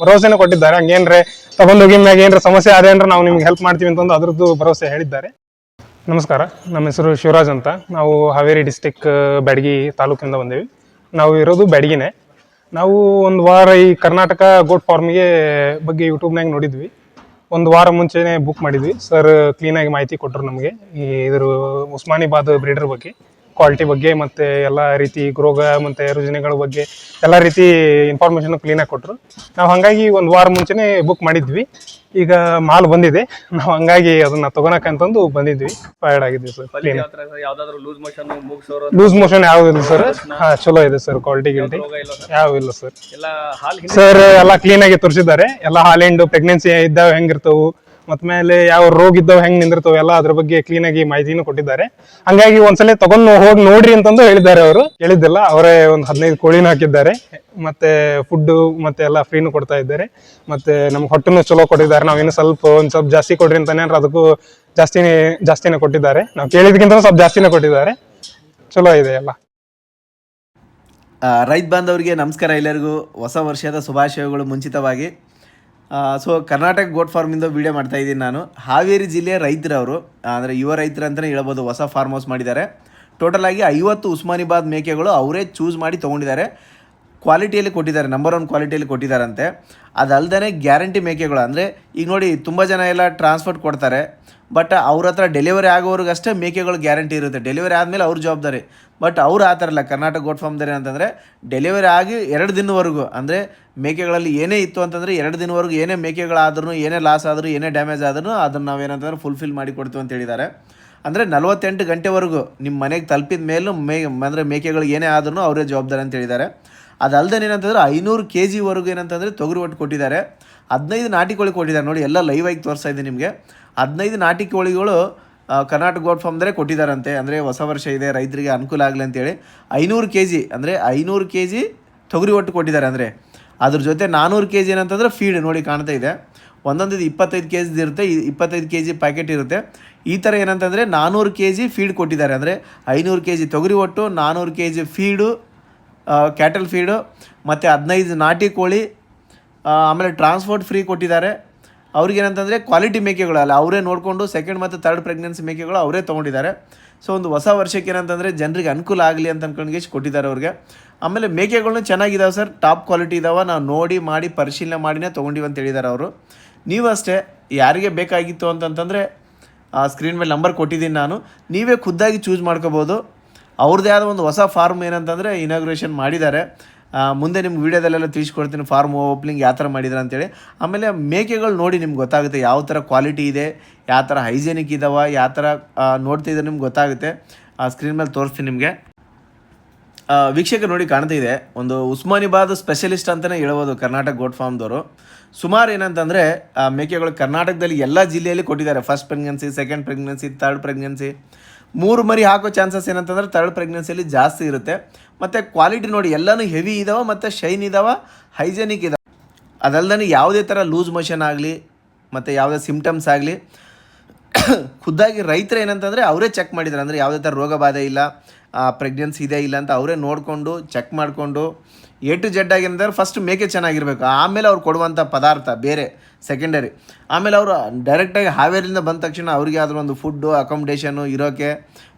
ಭರವಸೆನ ಕೊಟ್ಟಿದ್ದಾರೆ. ಹಂಗೇನ್ರೆ ತಗೊಂಡೋಗಿ ಮ್ಯಾಗ ಏನ್ರ ಸಮಸ್ಯೆ ಅಂದ್ರೆ ನಾವು ನಿಮ್ಗೆ ಹೆಲ್ಪ್ ಮಾಡ್ತೀವಿ ಅಂತಂದು ಅದ್ರದ್ದು ಭರವಸೆ ಹೇಳಿದ್ದಾರೆ. ನಮಸ್ಕಾರ, ನಮ್ಮ ಹೆಸರು ಶಿವರಾಜ್ ಅಂತ. ನಾವು ಹಾವೇರಿ ಡಿಸ್ಟಿಕ್ ಬ್ಯಾಡಗಿ ತಾಲೂಕಿಂದ ಬಂದೇವಿ. ನಾವು ಇರೋದು ಬ್ಯಾಡಗಿನೇ. ನಾವು ಒಂದು ವಾರ ಈ ಕರ್ನಾಟಕ ಗೋಟ್ ಫಾರ್ಮ್ಗೆ ಬಗ್ಗೆ ಯೂಟ್ಯೂಬ್ನಾಗ ನೋಡಿದ್ವಿ. ಒಂದು ವಾರ ಮುಂಚೆನೆ ಬುಕ್ ಮಾಡಿದ್ವಿ. ಸರ್ ಕ್ಲೀನಾಗಿ ಮಾಹಿತಿ ಕೊಟ್ಟರು ನಮಗೆ ಈ ಇದ್ರ ಉಸ್ಮಾನಿಬಾದ್ ಬ್ರೀಡರ್ ಬಗ್ಗೆ. ಕ್ವಾಲಿಟಿ ಬಗ್ಗೆ ಮತ್ತೆ ಎಲ್ಲ ರೀತಿ ರೋಗ ಮತ್ತೆ ರುಜಿನಗಳ ಬಗ್ಗೆ ಎಲ್ಲ ರೀತಿ ಇನ್ಫಾರ್ಮೇಶನ್ ಕ್ಲೀನಾಗಿ ಕೊಟ್ಟರು ನಾವು ಹಂಗಾಗಿ ಒಂದು ವಾರ ಮುಂಚೆನೆ ಬುಕ್ ಮಾಡಿದ್ವಿ. ಈಗ ಮಾಲ್ ಬಂದಿದೆ. ನಾವು ಹಂಗಾಗಿ ಅದನ್ನ ತಗೊಳಕಂತಂದು ಬಂದಿದ್ವಿ. ಫೈರ್ಡ್ ಆಗಿದ್ವಿ ಸರ್ ಯಾವ ಲೂಸ್ ಮೋಷನ್ ಮುಗ್ಸೋರು ಇಲ್ಲ ಸರ್ ಹಾ ಚಲೋ ಇದೆ ಸರ್ ಕ್ವಾಲಿಟಿ ಗಿಲ್ಟಿ ಯಾವ ಇಲ್ಲ ಸರ್ ಎಲ್ಲ ಹಾಲ್ ಹಿಂಡಿ ಸರ್ ಎಲ್ಲ ಕ್ಲೀನ್ ಆಗಿ ತೋರಿಸಿದ್ದಾರೆ. ಎಲ್ಲ ಹಾಲೆಂಡ್ ಪ್ರೆಗ್ನೆನ್ಸಿ ಇದ್ದಾವೆ ಹೆಂಗಿರ್ತವು? ಮತ್ ಮೇಲೆ ಯಾವ ರೋಗ ಇದ್ದಾವ ಹೆಂಗ್ ನಿಂದಿರ್ತಾವ ಎಲ್ಲ ಅದ್ರ ಬಗ್ಗೆ ಕ್ಲೀನ್ ಆಗಿ ಮಾಹಿತಿನೂ ಕೊಟ್ಟಿದ್ದಾರೆ. ಹಂಗಾಗಿ ಒಂದ್ಸಲ ತಗೊಂಡ್ ಹೋಗಿ ನೋಡ್ರಿ ಅಂತಂದು ಹೇಳಿದ್ದಾರೆ ಅವರು. ಹೇಳಿದ್ದಿಲ್ಲ, ಅವರೇ ಒಂದು ಹದಿನೈದು ಕೋಳಿನ ಹಾಕಿದ್ದಾರೆ. ಮತ್ತೆ ಫುಡ್ ಮತ್ತೆ ಎಲ್ಲ ಫ್ರೀನು ಕೊಡ್ತಾ ಇದ್ದಾರೆ. ಮತ್ತೆ ನಮ್ಗೆ ಹೊಟ್ಟೆನು ಚಲೋ ಕೊಟ್ಟಿದ್ದಾರೆ. ನಾವು ಇನ್ನು ಸ್ವಲ್ಪ ಒಂದ್ ಸ್ವಲ್ಪ ಜಾಸ್ತಿ ಕೊಡ್ರಿ ಅಂತಾನೆ ಅದಕ್ಕೂ ಜಾಸ್ತಿನೇ ಜಾಸ್ತಿನೇ ಕೊಟ್ಟಿದ್ದಾರೆ. ನಾವು ಕೇಳಿದ್ಕಿಂತ ಸ್ವಲ್ಪ ಜಾಸ್ತಿನೇ ಕೊಟ್ಟಿದ್ದಾರೆ. ಚಲೋ ಇದೆ ಎಲ್ಲ. ರೈತ ಬಾಂಧವರಿಗೆ ನಮಸ್ಕಾರ ಎಲ್ಲರಿಗೂ. ಹೊಸ ವರ್ಷದ ಶುಭಾಶಯಗಳು ಮುಂಚಿತವಾಗಿ. ಸೊ ಕರ್ನಾಟಕ ಗೋಟ್ ಫಾರ್ಮಿಂದ ವಿಡಿಯೋ ಮಾಡ್ತಾ ಇದ್ದೀನಿ ನಾನು. ಹಾವೇರಿ ಜಿಲ್ಲೆಯ ರೈತರವರು ಅಂದರೆ ಯುವ ರೈತರು ಅಂತಲೇ ಹೇಳ್ಬೋದು, ಹೊಸ ಫಾರ್ಮ್ ಹೌಸ್ ಮಾಡಿದ್ದಾರೆ. ಟೋಟಲ್ ಆಗಿ ಐವತ್ತು ಉಸ್ಮಾನಿಬಾದ್ ಮೇಕೆಗಳು ಅವರೇ ಚೂಸ್ ಮಾಡಿ ತೊಗೊಂಡಿದ್ದಾರೆ. ಕ್ವಾಲಿಟಿಯಲ್ಲಿ ಕೊಟ್ಟಿದ್ದಾರೆ ನಂಬರ್ ಒನ್ ಕ್ವಾಲಿಟಿಯಲ್ಲಿ ಕೊಟ್ಟಿದ್ದಾರಂತೆ. ಅದಲ್ಲದೆ ಗ್ಯಾರಂಟಿ ಮೇಕೆಗಳು, ಅಂದರೆ ಈಗ ನೋಡಿ ತುಂಬ ಜನ ಎಲ್ಲ ಟ್ರಾನ್ಸ್ಪೋರ್ಟ್ ಕೊಡ್ತಾರೆ ಬಟ್ ಅವ್ರ ಹತ್ರ ಡೆಲಿವರಿ ಆಗೋವ್ರಿಗಷ್ಟೇ ಮೇಕೆಗಳು ಗ್ಯಾರಂಟಿ ಇರುತ್ತೆ. ಡೆಲಿವರಿ ಆದಮೇಲೆ ಅವ್ರ ಜವಾಬ್ದಾರಿ. ಬಟ್ ಅವ್ರು ಆ ಥರ ಇಲ್ಲ. ಕರ್ನಾಟಕ ಗೋಟ್ ಫಾರ್ಮ್ದಾರೆ ಅಂತಂದರೆ ಡೆಲಿವರಿ ಆಗಿ ಎರಡು ದಿನವರೆಗೂ, ಅಂದರೆ ಮೇಕೆಗಳಲ್ಲಿ ಏನೇ ಇತ್ತು ಅಂತಂದರೆ ಎರಡು ದಿನವರೆಗೂ ಏನೇ ಮೇಕೆಗಳಾದ್ರೂ, ಏನೇ ಲಾಸ್ ಆದರೂ, ಏನೇ ಡ್ಯಾಮೇಜ್ ಆದ್ರೂ ಅದನ್ನು ನಾವೇನಂತಂದ್ರೆ ಫುಲ್ಫಿಲ್ ಮಾಡಿ ಕೊಡ್ತೀವಿ ಅಂತ ಹೇಳಿದ್ದಾರೆ. ಅಂದರೆ ನಲವತ್ತೆಂಟು ಗಂಟೆವರೆಗೂ ನಿಮ್ಮ ಮನೆಗೆ ತಲುಪಿದ ಮೇಲೂ ಮೇ, ಅಂದರೆ ಮೇಕೆಗಳಿಗೆ ಏನೇ ಆದ್ರೂ ಅವರೇ ಜವಾಬ್ದಾರಿ ಅಂತ ಹೇಳಿದ್ದಾರೆ. ಅದಲ್ಲದೆ ಏನಂತಂದ್ರೆ ಐನೂರು ಕೆ ಜಿವರೆಗೂ ಏನಂತಂದರೆ ತೊಗರಿ ಒಟ್ಟು ಕೊಟ್ಟಿದ್ದಾರೆ. ಹದಿನೈದು ನಾಟಿ ಕೋಳಿ ಕೊಟ್ಟಿದ್ದಾರೆ. ನೋಡಿ, ಎಲ್ಲ ಲೈವ್ ಆಗಿ ತೋರಿಸ್ತಾ ಇದ್ದೀನಿ ನಿಮಗೆ. ಹದಿನೈದು ನಾಟಿ ಕೋಳಿಗಳು ಕರ್ನಾಟಕ ಗೋಟ್ ಫಾರ್ಮ್ದರೆ ಕೊಟ್ಟಿದ್ದಾರಂತೆ. ಅಂದರೆ ಹೊಸ ವರ್ಷ ಇದೆ, ರೈತರಿಗೆ ಅನುಕೂಲ ಆಗಲಿ ಅಂತೇಳಿ. ಐನೂರು ಕೆ ಜಿ ಅಂದರೆ ಐನೂರು ಕೆ ಜಿ ತೊಗರಿ ಒಟ್ಟು ಕೊಟ್ಟಿದ್ದಾರೆ ಅಂದರೆ. ಅದ್ರ ಜೊತೆ ನಾನ್ನೂರು ಕೆ ಜಿ ಏನಂತಂದರೆ ಫೀಡ್ ನೋಡಿ ಕಾಣ್ತಾ ಇದೆ. ಒಂದೊಂದು ಇದು ಇಪ್ಪತ್ತೈದು ಕೆ ಜಿದು ಇರುತ್ತೆ ಇಪ್ಪತ್ತೈದು ಕೆ ಜಿ ಪ್ಯಾಕೆಟ್ ಇರುತ್ತೆ. ಈ ಥರ ಏನಂತಂದರೆ ನಾನ್ನೂರು ಕೆ ಜಿ ಫೀಡ್ ಕೊಟ್ಟಿದ್ದಾರೆ. ಅಂದರೆ ಐನೂರು ಕೆ ಜಿ ತೊಗರಿ ಒಟ್ಟು ನಾನ್ನೂರು K G feed cattle feed ಮತ್ತು ಹದಿನೈದು ನಾಟಿ ಕೋಳಿ ಆಮೇಲೆ ಟ್ರಾನ್ಸ್ಪೋರ್ಟ್ ಫ್ರೀ ಕೊಟ್ಟಿದ್ದಾರೆ. ಅವ್ರಿಗೇನಂತಂದರೆ ಕ್ವಾಲಿಟಿ ಮೇಕೆಗಳು ಅಲ್ಲ ಅವರೇ ನೋಡಿಕೊಂಡು ಸೆಕೆಂಡ್ ಮತ್ತು ತರ್ಡ್ ಪ್ರೆಗ್ನೆನ್ಸಿ ಮೇಕೆಗಳು ಅವರೇ ತೊಗೊಂಡಿದ್ದಾರೆ. ಸೊ ಒಂದು ಹೊಸ ವರ್ಷಕ್ಕೆ ಏನಂತಂದರೆ ಜನರಿಗೆ ಅನುಕೂಲ ಆಗಲಿ ಅಂತ ಅನ್ಕೊಂಡು ಕೊಟ್ಟಿದ್ದಾರೆ ಅವ್ರಿಗೆ. ಆಮೇಲೆ ಮೇಕೆಗಳನ್ನ ಚೆನ್ನಾಗಿದ್ದಾವೆ ಸರ್ ಟಾಪ್ ಕ್ವಾಲಿಟಿ ಇದಾವೆ, ನಾವು ನೋಡಿ, ಮಾಡಿ, ಪರಿಶೀಲನೆ ಮಾಡಿನೇ ತೊಗೊಂಡಿವಿ ಅಂತ ಹೇಳಿದ್ದಾರೆ ಅವರು. ನೀವು ಅಷ್ಟೇ, ಯಾರಿಗೆ ಬೇಕಾಗಿತ್ತು ಅಂತಂತಂದರೆ ಸ್ಕ್ರೀನ್ ಮೇಲೆ ನಂಬರ್ ಕೊಟ್ಟಿದ್ದೀನಿ ನಾನು. ನೀವೇ ಖುದ್ದಾಗಿ ಚೂಸ್ ಮಾಡ್ಕೋಬೋದು. ಅವ್ರದ್ದೇ ಆದ ಒಂದು ಹೊಸ ಫಾರ್ಮ್ ಏನಂತಂದರೆ ಇನಾಗ್ರೇಷನ್ ಮಾಡಿದ್ದಾರೆ. ಮುಂದೆ ನಿಮ್ಗೆ ವೀಡಿಯೋದಲ್ಲೆಲ್ಲ ತಿಳಿಸ್ಕೊಡ್ತೀನಿ, ಫಾರ್ಮ್ ಓಪನಿಂಗ್ ಯಾವ ಥರ ಮಾಡಿದ್ದಾರೆ ಅಂತೇಳಿ. ಆಮೇಲೆ ಮೇಕೆಗಳು ನೋಡಿ ನಿಮ್ಗೆ ಗೊತ್ತಾಗುತ್ತೆ ಯಾವ ಥರ ಕ್ವಾಲಿಟಿ ಇದೆ, ಯಾವ ಥರ ಹೈಜೆನಿಕ್ ಇದಾವೆ, ಯಾವ ಥರ ನೋಡ್ತಿದ್ರೆ ನಿಮ್ಗೆ ಗೊತ್ತಾಗುತ್ತೆ. ಆ ಸ್ಕ್ರೀನ್ ಮೇಲೆ ತೋರಿಸ್ತೀನಿ ನಿಮಗೆ. ವೀಕ್ಷಕ ನೋಡಿ ಕಾಣ್ತಾ ಇದೆ, ಒಂದು ಉಸ್ಮಾನಿಬಾದ್ ಸ್ಪೆಷಲಿಸ್ಟ್ ಅಂತಲೇ ಹೇಳ್ಬೋದು ಕರ್ನಾಟಕ ಗೋಟ್ ಫಾರ್ಮ್ದವರು ಸುಮಾರು ಏನಂತಂದರೆ ಮೇಕೆಗಳು ಕರ್ನಾಟಕದಲ್ಲಿ ಎಲ್ಲ ಜಿಲ್ಲೆಯಲ್ಲಿ ಕೊಟ್ಟಿದ್ದಾರೆ. First pregnancy second pregnancy third pregnancy ಮೂರು ಮರಿ ಹಾಕೋ ಚಾನ್ಸಸ್ ಏನಂತಂದ್ರೆ ತರ್ಡ್ ಪ್ರೆಗ್ನೆನ್ಸಿಯಲ್ಲಿ ಜಾಸ್ತಿ ಇರುತ್ತೆ. ಮತ್ತು ಕ್ವಾಲಿಟಿ ನೋಡಿ, ಎಲ್ಲನೂ ಹೆವಿ ಇದಾವೆ, ಮತ್ತು ಶೈನ್ ಇದಾವೆ ಹೈಜೆನಿಕ್ ಇದಾವೆ. ಅದಲ್ಲದೇ ಯಾವುದೇ ಥರ ಲೂಸ್ ಮೋಷನ್ ಆಗಲಿ, ಮತ್ತು ಯಾವುದೇ ಸಿಮ್ಟಮ್ಸ್ ಆಗಲಿ, ಖುದ್ದಾಗಿ ರೈತರು ಏನಂತಂದರೆ ಅವರೇ ಚೆಕ್ ಮಾಡಿದ್ದಾರೆ ಅಂದರೆ ಯಾವುದೇ ಥರ ರೋಗ ಬಾಧೆ ಇಲ್ಲ ಪ್ರೆಗ್ನೆನ್ಸಿ ಇದೆ ಇಲ್ಲ ಅಂತ ಅವರೇ ನೋಡಿಕೊಂಡು ಚೆಕ್ ಮಾಡಿಕೊಂಡು ಎ ಟು ಜೆಡ್ ಆಗಿ ಏನಂದ್ರೆ ಫಸ್ಟ್ ಮೇಕೆ ಚೆನ್ನಾಗಿರಬೇಕು. ಆಮೇಲೆ ಅವ್ರು ಕೊಡುವಂಥ ಪದಾರ್ಥ, ಬೇರೆ ಸೆಕೆಂಡರಿ ಆಮೇಲೆ ಅವರು ಡೈರೆಕ್ಟಾಗಿ ಹಾವೇರಿಯಿಂದ ಬಂದ ತಕ್ಷಣ ಅವ್ರಿಗೆ ಆದರೂ ಒಂದು ಫುಡ್ಡು ಅಕಾಮಿಡೇಷನು ಇರೋಕ್ಕೆ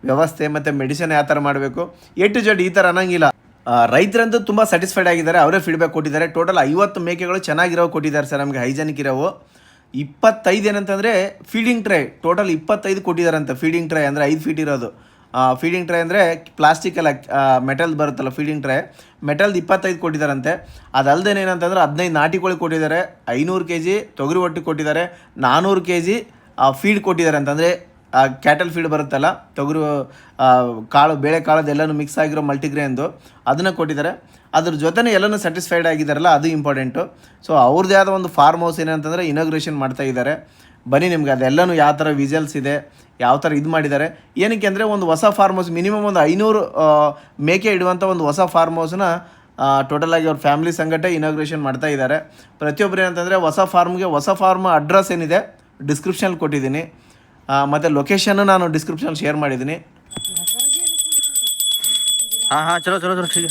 ವ್ಯವಸ್ಥೆ ಮತ್ತು ಮೆಡಿಸಿನ್ ಯಾವ ಥರ ಮಾಡಬೇಕು? ಎ ಟು ಜೆಡ್ ಈ ಥರ ಅನ್ನೋಂಗಿಲ್ಲ. ರೈತರಂತೂ ತುಂಬ ಸ್ಯಾಟಿಸ್ಫೈಡ್ ಆಗಿದ್ದಾರೆ. ಅವರೇ ಫೀಡ್ಬ್ಯಾಕ್ ಕೊಟ್ಟಿದ್ದಾರೆ. ಟೋಟಲ್ ಐವತ್ತು ಮೇಕೆಗಳು ಚೆನ್ನಾಗಿರೋ ಕೊಟ್ಟಿದ್ದಾರೆ ಸರ್ ನಮಗೆ ಹೈಜೆನಿಕ್ ಇರೋವು. ಇಪ್ಪತ್ತೈದು ಏನಂತಂದರೆ ಫೀಡಿಂಗ್ ಟ್ರೈ ಟೋಟಲ್ ಇಪ್ಪತ್ತೈದು ಕೊಟ್ಟಿದ್ದಾರಂತೆ ಫೀಡಿಂಗ್ ಟ್ರೈ ಅಂದರೆ ಐದು ಫೀಟ್ ಇರೋದು. ಫೀಡಿಂಗ್ ಟ್ರೈ ಅಂದರೆ ಪ್ಲಾಸ್ಟಿಕ್ ಅಲ್ಲ ಮೆಟಲ್ ಬರುತ್ತಲ್ಲ ಫೀಡಿಂಗ್ ಟ್ರೈ ಮೆಟಲ್ದು ಇಪ್ಪತ್ತೈದು ಕೊಟ್ಟಿದ್ದಾರಂತೆ ಅದಲ್ಲದೆ ಏನಂತಂದ್ರೆ ಹದಿನೈದು ನಾಟಿ ಕೋಳಿ ಕೊಟ್ಟಿದ್ದಾರೆ, ಐನೂರು ಕೆ ಜಿ ತೊಗರಿ ಒಟ್ಟು ಕೊಟ್ಟಿದ್ದಾರೆ ನಾನ್ನೂರು ಕೆ ಜಿ ಫೀಡ್ ಕೊಟ್ಟಿದ್ದಾರೆ ಅಂತಂದರೆ ಕ್ಯಾಟಲ್ ಫೀಡ್ ಬರುತ್ತಲ್ಲ, ತೊಗರು ಕಾಳು, ಬೇಳೆ ಕಾಳದೆಲ್ಲನೂ ಮಿಕ್ಸ್ ಆಗಿರೋ ಮಲ್ಟಿಗ್ರೇನ್ದು ಅದನ್ನು ಕೊಟ್ಟಿದ್ದಾರೆ. ಅದ್ರ ಜೊತೆನೇ ಎಲ್ಲನೂ ಸ್ಯಾಟಿಸ್ಫೈಡ್ ಆಗಿದ್ದಾರಲ್ಲ, ಅದು ಇಂಪಾರ್ಟೆಂಟು ಸೊ ಅವ್ರದ್ದೇ ಆದ ಒಂದು ಫಾರ್ಮ್ ಹೌಸ್ ಏನಂತಂದರೆ ಇನಾಗ್ರೇಷನ್ ಮಾಡ್ತಾ ಇದ್ದಾರೆ. ಬನ್ನಿ ನಿಮ್ಗೆ, ಅದೆಲ್ಲನೂ ಯಾವ ಥರ ವಿಜಲ್ಸ್ ಇದೆ, ಯಾವ ಥರ ಇದು ಮಾಡಿದ್ದಾರೆ. ಏನಕ್ಕೆ ಅಂದರೆ ಒಂದು ಹೊಸ ಫಾರ್ಮ್ ಹೌಸ್ ಮಿನಿಮಮ್ ಒಂದು ಐನೂರು ಮೇಕೆ ಇಡುವಂಥ ಒಂದು ಹೊಸ ಫಾರ್ಮ್ ಹೌಸ್ನ ಟೋಟಲಾಗಿ ಅವ್ರ ಫ್ಯಾಮಿಲಿ ಸಂಗಟ ಇನಾಗ್ರೇಷನ್ ಮಾಡ್ತಾ ಇದ್ದಾರೆ. ಪ್ರತಿಯೊಬ್ಬರು ಏನಂತಂದರೆ ಹೊಸ ಫಾರ್ಮ್ಗೆ ಹೊಸ ಫಾರ್ಮ್ ಅಡ್ರೆಸ್ ಏನಿದೆ ಡಿಸ್ಕ್ರಿಪ್ಷನಲ್ಲಿ ಕೊಟ್ಟಿದ್ದೀನಿ. ಮತ್ತು ಲೊಕೇಶನ್ನು ನಾನು ಡಿಸ್ಕ್ರಿಪ್ಷನ್ ಶೇರ್ ಮಾಡಿದ್ದೀನಿ. ಹಾಂ ಹಾಂ, ಚಲೋ ಚಲೋ ಚಲೋ